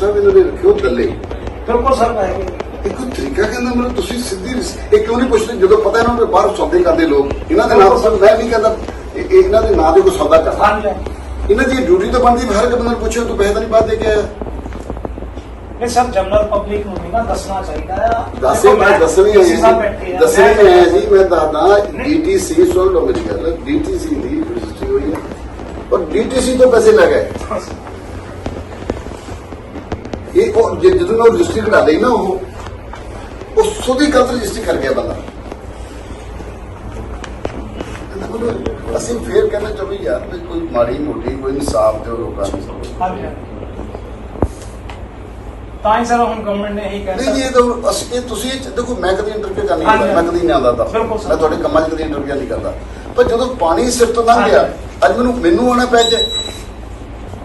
ਸਾਹਿਬ ਇਹਨਾਂ ਦੇ ਰੱਖਿਓ ਥੱਲੇ ਬਿਲਕੁਲ ਸਰ ਮੈਂ ਇੱਕੋ ਤਰੀਕਾ ਕਹਿੰਦਾ ਮਤਲਬ ਤੁਸੀਂ ਸਿੱਧੀ ਇਹ ਕਿਉਂ ਨਹੀਂ ਪੁੱਛਦੇ? ਜਦੋਂ ਪਤਾ ਇਹਨਾਂ ਨੂੰ ਬਾਹਰ ਸੌਦੇ ਕਰਦੇ ਲੋਕ ਇਹਨਾਂ ਦੇ ਨਾਲ ਸਭ ਮੈਂ ਨਹੀਂ ਕਹਿੰਦਾ ਇਹ- ਇਹ ਇਹਨਾਂ ਦੇ ਨਾਂ ਦੇ ਕੋਈ ਸੌਦਾ ਕਰਦਾ ਇਹਨਾਂ ਦੀ ਡਿਊਟੀ ਤਾਂ ਬਣਦੀ ਹਰ ਇੱਕ ਬੰਦੇ ਨੂੰ ਪੁੱਛੋ ਤੂੰ ਪੈਸੇ ਤਾਂ ਨਹੀਂ ਬਾਅਦ ਦੇ ਕੇ ਆਇਆ। ਨਹੀਂ ਸਰ ਜਨਰਲ ਪਬਲਿਕ ਨੂੰ ਵੀ ਨਾ ਦੱਸਣਾ ਚਾਹੀਦਾ ਆ। ਦੱਸੇ ਮੈਂ ਦੱਸਣੀ ਹੈ ਜੀ। ਦੱਸਣੀ ਮੈਂ- ਹੈ ਜੀ ਮੈਂ ਦੱਸਦਾ ਡੀਟੀਸੀ ਸੁਣ ਲਓ ਮੇਰੀ ਗੱਲ। ਡੀਟੀਸੀ ਦੀ ਰਜਿਸਟਰੀ ਹੋਈ ਹੈ ਔਰ ਡੀਟੀਸੀ ਤੋਂ ਪੈਸੇ ਲੈ ਗਏ। ਇਹ ਉਹ ਜੇ- ਜਦੋਂ ਉਹ ਰਜਿਸਟਰੀ ਕਢਾ ਲਈ ਨਾ ਉਹ ਉਹ ਸੁਦੀ ਗਲਤ ਰਜਿਸਟਰੀ ਕਰ ਗਿਆ ਬੰਦਾ। ਕਹਿੰਦਾ ਅਸੀਂ ਫੇਰ ਕਹਿੰਦੇ ਚਲੋ ਯਾਰ ਕੋਈ ਮਾੜੀ ਮੋਟੀ ਕੋਈ ਇਨਸਾਫ ਦਿਓ ਲੋਕਾਂ ਨੂੰ। ਹਾਂਜੀ। ਤਾਂ ਹੀ ਸਰ ਹੁਣ ਗਵਰਨਮੈਂਟ ਨੇ ਇਹੀ ਨਹੀਂ ਜੀ ਇਹ ਤਾਂ ਅਸੀਂ ਇਹ ਤੁਸੀਂ ਦੇਖੋ ਮੈਂ ਕਦੀ ਇੰਟਰਵਿਊ ਕਰਨੀ ਮੈਂ ਕਦੀ ਨਹੀਂ ਆਉਂਦਾ। ਮੈਂ ਤੁਹਾਡੇ ਕੰਮਾਂ 'ਚ ਕਦੀ ਇੰਟਰਵਿਊ ਨਹੀਂ ਕਰਦਾ। ਪਰ ਜਦੋਂ ਪਾਣੀ ਸਿਰ ਤੋਂ ਲੰਘ ਗਿਆ ਅੱਜ ਮੈਨੂੰ ਮੈਨੂੰ ਆਉਣਾ ਪੈ ਜਾਏ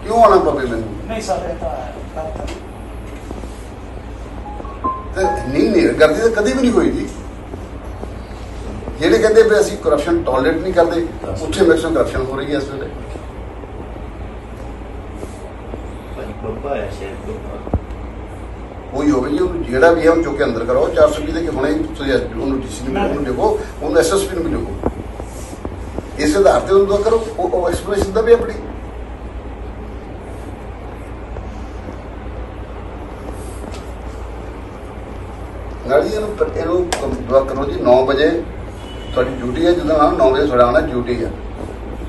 ਕਿਉਂ ਆਉਣਾ ਪਵੇ ਮੈਨੂੰ? ਨਹੀਂ ਸਰ ਇਹ ਤਾਂ। ਤੇ ਨਹੀਂ ਨਹੀਂ ਕਰਦੀ ਤਾਂ ਕਦੀ ਵੀ ਨਹੀਂ ਹੋਈ ਜੀ। ਜਿਹੜੇ ਕਹਿੰਦੇ ਵੀ ਅਸੀਂ ਕਰਪਸ਼ਨ ਟੋਲਰੇਟ ਨਹੀਂ ਕਰਦੇ ਉੱਥੇ ਮੈਕਸਿਮਮ ਕਰਪਸ਼ਨ ਹੋ ਰਹੀ ਹੈ ਇਸ ਵੇਲੇ। ਕੋਈ ਹੋਵੇ ਜੀ ਉਹਨੂੰ ਜਿਹੜਾ ਵੀ ਹੈ ਉਹਨੂੰ ਚੁੱਕ ਕੇ ਅੰਦਰ ਕਰੋ 420 ਦੇ ਕਿ ਹੁਣੇ ਤੁਸੀਂ ਉਹਨੂੰ ਡੀਸੀ ਨੂੰ। ਉਹਨੂੰ ਦੇਖੋ ਉਹਨੂੰ ਐਸਐਸਪੀ ਨੂੰ ਵੀ ਦੇਖੋ ਇਸ ਆਧਾਰ ਤੇ ਉਹਨੂੰ ਕਰੋ ਉਹ ਉਹ ਐਕਸਪਲੇਨੇਸ਼ਨ ਦਾ ਵੀ ਆਪਣੀ। ਨਾਲੀ ਇਹਨੂੰ ਇਹਨੂੰ ਕਰੋ ਜੀ 9 ਵਜੇ। ਤੁਹਾਡੀ ਡਿਊਟੀ ਹੈ ਜਦੋਂ ਆਉਣਾ 9 ਵਜੇ ਤੁਹਾਡਾ ਆਉਣਾ ਡਿਊਟੀ ਹੈ।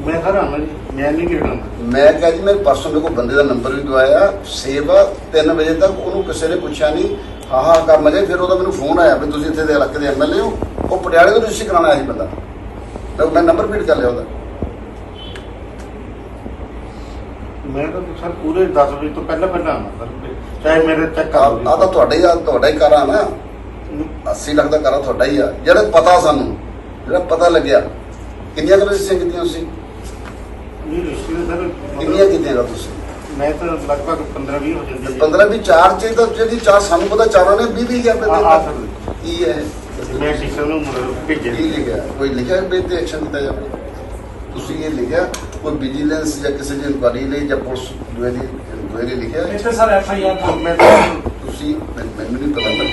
ਮੈਂ ਘਰ ਆਉਣਾ ਜੀ ਮੈਂ ਨਹੀਂ ਕਿਹੜਾ ਮੈਂ ਕਿਹਾ ਜੀ ਮੇਰੇ ਪਰਸੋਂ ਮੇਰੇ ਕੋਲ ਬੰਦੇ ਦਾ ਨੰਬਰ ਵੀ ਦਵਾਇਆ ਸੇਵਾ 3 ਵਜੇ ਤੱਕ ਉਹਨੂੰ ਕਿਸੇ ਨੇ ਪੁੱਛਿਆ ਨਹੀਂ। ਹਾਂ ਹਾਂ ਕਰ ਮਜੇ ਫਿਰ ਉਹਦਾ ਮੈਨੂੰ ਫੋਨ ਆਇਆ ਵੀ ਤੁਸੀਂ ਇੱਥੇ ਦੇ ਇਲਾਕੇ ਦੇ ਐਮਐਲਏ ਹੋ। ਉਹ ਪਟਿਆਲੇ ਤੋਂ ਰਜਿਸਟਰ ਕਰਾਉਣਾ ਆਇਆ ਸੀ ਬੰਦਾ। ਤਾਂ ਮੈਂ ਨੰਬਰ ਫੀਡ ਕਰ ਲਿਆ ਉਹਦਾ। ਮੈਂ ਤਾਂ ਸਰ ਪੂਰੇ 10 ਵਜੇ ਤੋਂ ਪਹਿਲਾਂ ਪਹਿਲਾਂ ਆਉਣਾ ਸਰ ਚਾਹੇ ਮੇਰੇ ਚੈੱਕ ਕਰ ਆ ਤਾਂ ਤੁਹਾਡਾ ਹੀ ਤੁਹਾਡਾ ਹੀ ਕਰਾ ਨਾ। 80 ਲੱਖ ਦਾ ਕਰਾ ਤੁਹਾਡਾ ਹੀ ਆ। ਜਿਹੜਾ ਪਤਾ ਸਾਨੂੰ ਜਿਹੜਾ ਪਤਾ ਲੱਗਿਆ ਕਿੰਨੀਆਂ ਰਜਿਸਟਰੀਆਂ ਕੀਤੀਆਂ ਤੁਸੀਂ? ਨਹੀਂ ਰਿਸ਼ਤੇ ਸਰ ਕਿੰਨੀਆਂ ਕੀਤੀਆਂ ਗਾ ਤੁਸੀਂ? ਮੈਂ ਤਾਂ ਲਗਭਗ 15 20 ਹੋ ਜਾਂਦੇ 15 ਵੀ ਚਾਰ ਚ ਤਾਂ ਜਿਹੜੀ ਚਾਰ ਸਾਨੂੰ ਪਤਾ ਚਾਰਾਂ ਨੇ 20 20 ਹਜ਼ਾਰ ਹਾਂ, ਹਾਂ, ਰੁਪਏ ਸਰ। ਦੇ ਕੀ ਹੈ? ਮੈਂ ਟੀਚਰ ਨੂੰ ਭੇਜਿਆ ਕੀ ਲਿਖਿਆ? ਕੋਈ ਲਿਖਿਆ ਵੀ ਤੇ ਐਕਸ਼ਨ ਕੀਤਾ ਜਾਵੇ? ਤੁਸੀਂ ਇਹ ਲਿਖਿਆ ਕੋਈ ਵਿਜੀਲੈਂਸ ਜਾਂ ਕਿਸੇ ਦੀ ਇਨਕੁਆਰੀ ਲਈ ਜਾਂ ਪੁਲਿਸ ਦੂਏ ਦੀ ਇਨਕੁਆਰੀ ਲਿਖਿਆ? ਇੱਥੇ ਸਰ ਐਫ ਆਈ ਆਰ ਤੁਸੀਂ ਮੈਨੂੰ ਨਹੀਂ ਪਤਾ ਮੈਂ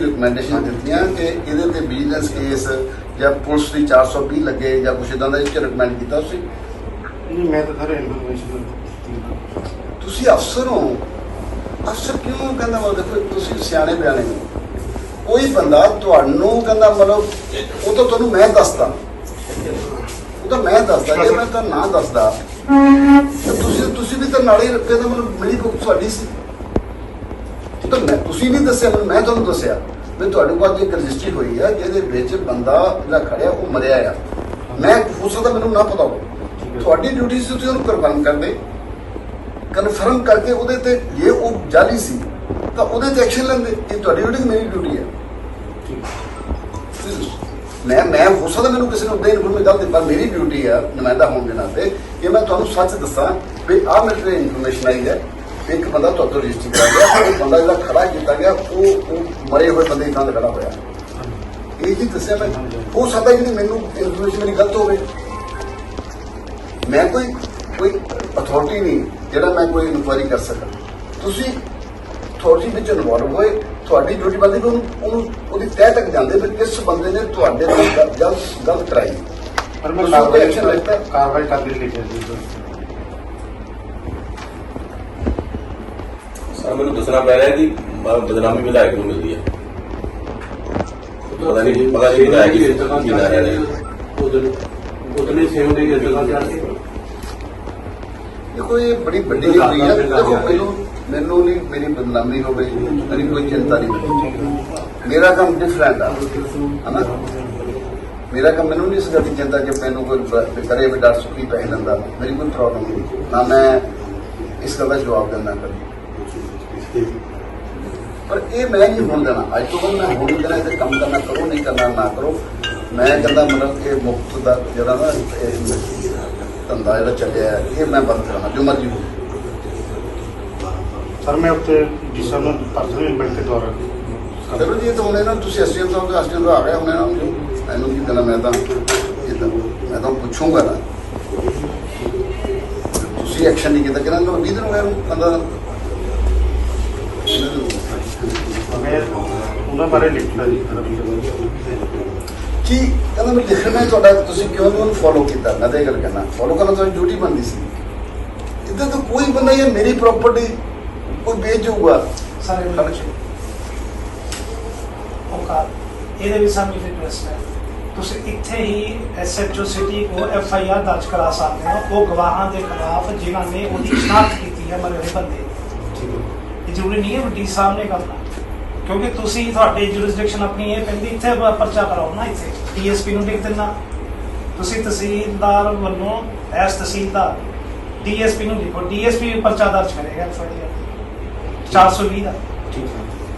ਤਾਂ ਕੀ ਤੁਸੀਂ ਰਿਕਮੈਂਡੇਸ਼ਨ ਦਿੱਤੀਆਂ ਕਿ ਇਹਦੇ ਤੇ ਵਿਜੀਲੈਂਸ ਕੇਸ ਜਾਂ ਪੁਲਿਸ ਦੀ 420 ਲੱਗੇ ਜਾਂ ਕੁਛ ਇਦਾਂ ਦਾ ਇਸ ਚ ਰਿਕਮੈਂਡ ਕੀਤਾ ਤੁਸੀਂ? ਨਹੀਂ ਮੈਂ ਤਾਂ ਸਰ ਇਨਫੋਰਮੇਸ਼ਨ ਤੁਸੀਂ ਅਫਸਰ ਹੋ। ਅਫਸਰ ਕਿਉਂ ਕਹਿੰਦਾ ਮਤਲਬ ਦੇਖੋ ਤੁਸੀਂ ਸਿਆਣੇ ਬਿਆਣੇ ਹੋ। ਕੋਈ ਬੰਦਾ ਤੁਹਾਨੂੰ ਕਹਿੰਦਾ ਮਤਲਬ ਉਹ ਤਾਂ ਤੁਹਾਨੂੰ ਮੈਂ ਦੱਸਦਾ। ਉਹ ਤਾਂ ਮੈਂ ਦੱਸਦਾ ਜੇ ਮੈਂ ਤਾਂ ਨਾ ਦੱਸਦਾ ਤਾਂ ਤੁਸੀਂ ਤੁਸੀਂ ਵੀ ਤਾਂ ਨਾਲੇ ਰੱਖੇ ਦਾ ਮਤਲਬ ਮੇਰੀ ਬੁੱਕ ਤੁਹਾਡੀ ਸੀ। ਤਾਂ ਮੈਂ ਤੁਸੀਂ ਨਹੀਂ ਦੱਸਿਆ ਮੈਨੂੰ ਮੈਂ ਤੁਹਾਨੂੰ ਦੱਸਿਆ। ਵੀ ਤੁਹਾਡੇ ਕੋਲ ਇੱਕ ਰਜਿਸਟਰੀ ਹੋਈ ਹੈ ਜਿਹਦੇ ਵਿੱਚ ਬੰਦਾ ਜਿਹੜਾ ਖੜਿਆ ਉਹ ਮਰਿਆ ਆ। ਮੈਂ ਹੋ ਸਕਦਾ ਮੈਨੂੰ ਨਾ ਪਤਾ ਹੋਵੇ। ਤੁਹਾਡੀ ਡਿਊਟੀ ਸੀ ਤੁਸੀਂ ਉਹਨੂੰ ਕਨਫਰਮ ਕਰਦੇ। ਕਨਫਰਮ ਕਰਕੇ ਉਹਦੇ ਤੇ ਜੇ ਉਹ ਜਾਲੀ ਸੀ ਤਾਂ ਉਹਦੇ ਤੇ ਐਕਸ਼ਨ ਲੈਂਦੇ। ਇਹ ਤੁਹਾਡੀ ਡਿਊਟੀ ਮੇਰੀ ਡਿਊਟੀ ਹੈ। ਮੈਂ ਮੈਂ ਹੋ ਸਕਦਾ ਮੈਨੂੰ ਕਿਸੇ ਨੂੰ ਦੇ ਇਨਫੋਰਮੇਸ਼ਨ ਗਲਤ ਪਰ ਮੇਰੀ ਡਿਊਟੀ ਹੈ ਨੁਮਾਇੰਦਾ ਹੋਣ ਦੇ ਨਾਤੇ ਕਿ ਮੈਂ ਤੁਹਾਨੂੰ ਸੱਚ ਦੱਸਾਂ ਵੀ ਆਹ ਮੇਰੇ ਇਨਫੋਰਮੇਸ਼ਨ ਆਈ ਹੈ। ਵੀ ਇੱਕ ਬੰਦਾ ਤੁਹਾਡੇ ਰਜਿਸਟਰ ਕਰਾ ਗਿਆ ਬੰਦਾ ਜਿਹੜਾ ਖੜਾ ਕੀਤਾ ਗਿਆ ਉਹ ਉਹ ਮਰੇ ਹੋਏ ਬੰਦੇ ਨਾਲ ਖੜਾ ਹੋਇਆ। ਇਹ ਜੀ ਦੱਸਿਆ ਮੈਂ। ਹੋ ਸਕਦਾ ਕਿ ਮੈਨੂੰ ਇਨਫੋਰਮੇਸ਼ਨ ਮੇਰੀ ਗਲਤ ਹੋਵੇ। ਮੈਂ ਕੋਈ ਕੋਈ ਅਥਾਰਟੀ ਨਹੀਂ ਜਿਹੜਾ ਮੈਂ ਕੋਈ ਇਨਕੁਆਇਰੀ ਕਰ ਸਕਾਂ। ਤੁਸੀਂ ਅਥਾਰਟੀ ਵਿੱਚ ਇਨਵੋਲਵ ਹੋਏ ਤੁਹਾਡੀ ਡਿਊਟੀ ਬੰਦੀ ਵੀ ਉਹਨੂੰ ਉਹਦੀ ਤਹਿ ਤੱਕ ਜਾਂਦੇ ਵੀ ਕਿਸ ਬੰਦੇ ਨੇ ਤੁਹਾਡੇ ਨਾਲ ਗਲ- ਗਲਤ ਗਲਤ ਕਰਾਈ। ਪਰ ਮੈਂ ਕਾਰਵਾਈ ਕਰਦੇ ਲਿਖਿਆ ਸੀ ਸਰ ਮੈਨੂੰ ਦੱਸਣਾ ਪੈ ਰਿਹਾ ਕਿ ਬਦਨਾਮੀ ਵਿਧਾਇਕ ਨੂੰ ਮਿਲਦੀ ਹੈ। ਪਤਾ ਨਹੀਂ ਪਤਾ ਨਹੀਂ ਵਿਧਾਇਕ ਹੀ ਕੀ ਲੈ ਰਹੇ ਨੇ ਸੇਵ ਦੇ ਜਗ੍ਹਾ ਤੇ ਆ ਦੇਖੋ, ਇਹ ਬੜੀ ਵੱਡੀ ਹੋਈ ਹੈ। ਦੇਖੋ, ਮੈਨੂੰ ਮੈਨੂੰ ਨਹੀਂ, ਮੇਰੀ ਬਦਨਾਮੀ ਹੋਵੇ ਮੇਰੀ ਕੋਈ ਚਿੰਤਾ ਨਹੀਂ। ਮੇਰਾ ਕੰਮ ਡਿਫਰੈਂਟ ਆ। ਹਨਾ? ਮੇਰਾ ਕੰਮ ਮੈਨੂੰ ਨਹੀਂ ਇਸ ਗੱਲ ਦੀ ਚਿੰਤਾ ਕਿ ਮੈਨੂੰ ਕੋਈ ਕਰੇ ਵੀ ਡਰ, ਸੁਖੀ ਪੈ ਲੈਂਦਾ ਮੇਰੀ ਕੋਈ ਪ੍ਰੋਬਲਮ ਨਹੀਂ। ਨਾ ਮੈਂ ਇਸ ਗੱਲ ਦਾ ਜਵਾਬ ਦਿੰਦਾ ਕਰੀ ਪਰ ਇਹ ਮੈਂ ਨਹੀਂ ਹੋਣ ਦੇਣਾ। ਅੱਜ ਤੋਂ ਬਾਅਦ ਮੈਂ ਹੋਣ ਦੇਣਾ ਤੇ ਕੰਮ ਕਰਨਾ ਕਰੋ ਨਹੀਂ ਕਰਨਾ ਨਾ ਕਰੋ। ਮੈਂ ਕਹਿੰਦਾ ਮਤਲਬ ਕਿ ਮੁਕਤ ਦਾ ਜਿਹੜਾ ਨਾ ਇਹ ਧੰਦਾ ਜਿਹੜਾ ਚੱਲਿਆ ਇਹ ਮੈਂ ਬੰਦ ਕਰਾਂਗਾ ਜੋ ਮਰਜ਼ੀ ਹੋ ਸਰ ਮੈਂ ਉੱਤੇ ਜਿਸ ਨੂੰ ਪਰਸਨਲ ਮਿਲ ਕੇ ਦੁਆਰਾ ਚਲੋ ਜੀ ਇਹ ਤਾਂ ਹੁਣ ਇਹਨਾਂ ਨੂੰ ਤੁਸੀਂ ਐਸਡੀਐਮ ਸਾਹਿਬ ਦੇ ਐਸਡੀਐਮ ਦਾ ਆ ਗਿਆ ਹੁਣ ਇਹਨਾਂ ਨੂੰ ਮੈਨੂੰ ਕੀ ਦੇਣਾ ਮੈਂ ਤਾਂ ਇਹ ਤਾਂ ਮੈਂ ਤਾਂ ਪੁੱਛੂੰਗਾ ਨਾ। ਤੁਸੀਂ ਐਕਸ਼ਨ ਨਹੀਂ ਕੀਤਾ ਕਿਹਨਾਂ ਨੂੰ? 20 ਦਿਨ ਹੋ ਗਏ ਨੂੰ 15 ਦਿਨ। ਇਹਨਾਂ ਨੂੰ ਮੈਂ ਉਹਨਾਂ ਬਾਰੇ ਲਿਖਿਆ ਜੀ ਕੀ ਕਹਿੰਦਾ ਮੈਂ ਲਿਖਣਾ ਤੁਹਾਡਾ ਤੁਸੀਂ ਕਿਉਂ ਨਹੀਂ ਉਹਨੂੰ ਫੋਲੋ ਕੀਤਾ? ਮੈਂ ਤਾਂ ਇਹ ਗੱਲ ਕਹਿਣਾ। ਫੋਲੋ ਕਰਨਾ ਤੁਹਾਡੀ ਡਿਊਟੀ ਬਣਦੀ ਸੀ। ਇੱਦਾਂ ਤਾਂ ਕੋਈ ਬੰਦਾ ਇਹ ਮੇਰੀ ਪ੍ਰਾਪਰਟੀ ਕੋਈ ਵੇਚ ਜਾਊਗਾ ਸਰ ਖਰਚ ਔਕਾਰ ਇਹਦੇ ਵਿੱਚ ਸਾਨੂੰ ਰਿਕੁਐਸਟ ਹੈ। ਤੁਸੀਂ ਇੱਥੇ ਹੀ ਐਸਐਚਓ ਸਿਟੀ ਕੋ ਐਫ ਆਈ ਆਰ ਦਰਜ ਕਰਾ ਸਕਦੇ ਹੋ। ਉਹ ਗਵਾਹਾਂ ਦੇ ਖਿਲਾਫ ਜਿਨ੍ਹਾਂ ਨੇ ਉਹਦੀ ਸ਼ਨਾਖਤ ਕੀਤੀ ਹੈ ਮਰੇ ਬੰਦੇ। ਇਹ ਜ਼ਰੂਰੀ ਨਹੀਂ ਹੈ ਵੱਡੀ ਸਾਹਿਬ ਨੇ ਕਰਨਾ। ਕਿਉਂਕਿ ਤੁਸੀਂ ਤੁਹਾਡੇ ਜੁਰਿਸਡਿਕਸ਼ਨ ਆਪਣੀ ਇਹ ਪੈਂਦੀ ਇੱਥੇ ਪਰਚਾ ਕਰਾਓ ਨਾ ਇੱਥੇ ਡੀਐਸਪੀ ਨੂੰ ਲਿਖ ਦੇਣਾ ਤੁਸੀਂ ਤਹਿਸੀਲਦਾਰ ਵੱਲੋਂ, ਐਸ ਤਹਿਸੀਲਦਾਰ ਡੀਐਸਪੀ ਨੂੰ ਲਿਖੋ। ਡੀਐਸਪੀ ਪਰਚਾ ਦਰਜ ਕਰੇਗਾ ਤੁਹਾਡੇ ਆਈ ਆਰ 420 ਦਾ। ਠੀਕ ਹੈ।